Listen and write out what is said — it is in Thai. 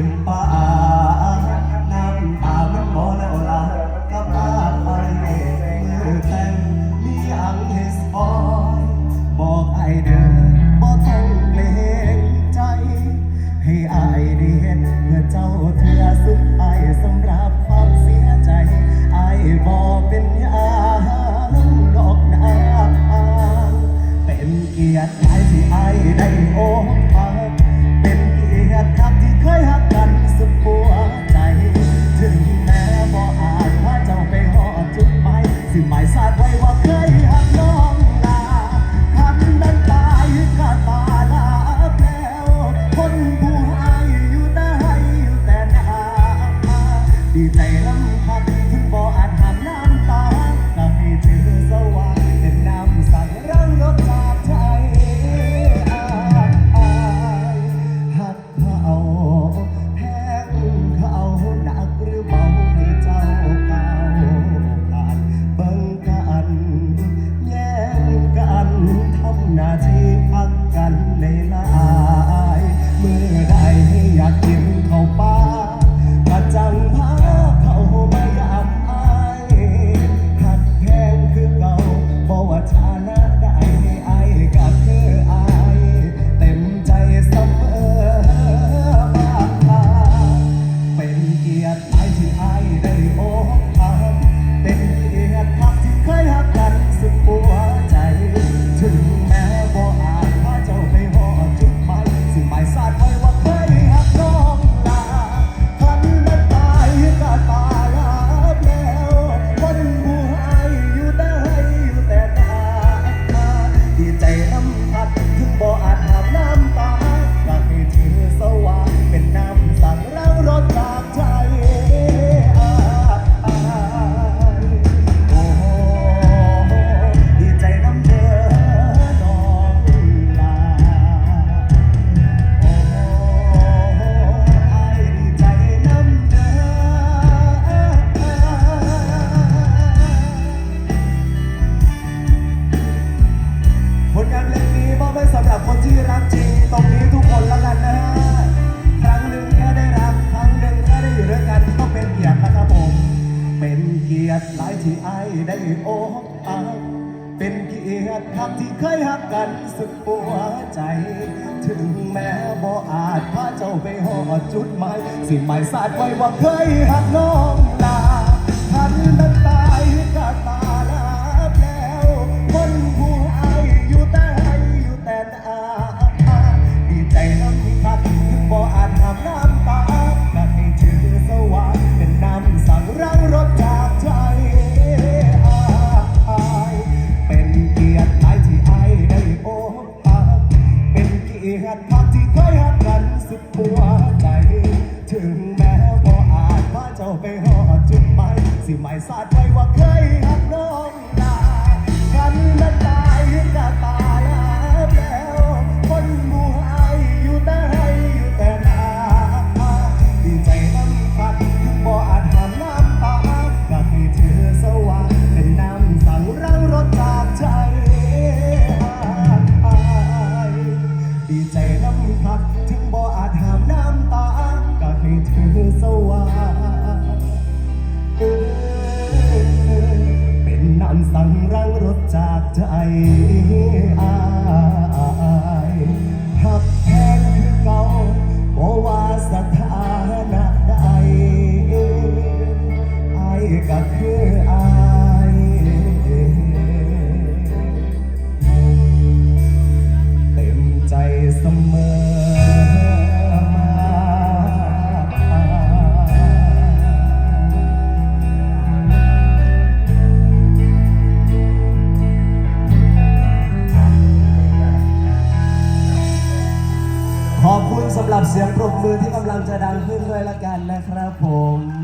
ขึ้นป่าน้ำตามันบ่นเอาล่ะกับตาไปมือแต่งมีอังเฮสบอยบอกไอเด้อ ทำหน้าที่พักกันเลยละอาย เมื่อใดอยากกินเข้าไป ได้โอ้อาเป็นเกียรติครับที่เคยหักกันสุดหัวใจ ถึงแม้บ่อาจพาเจ้าไปหอดจุดหมายสิ่งหมายสาดไว้ว่าเคยหักน้อง สิไม่ยสาดไว้ว่าเคย ใจอายหักแท้คือเก่าบ่ว่าสถานะใดอายก็คือ เสียงปรบมือที่กำลังจะดังขึ้นด้วยละกันนะครับผม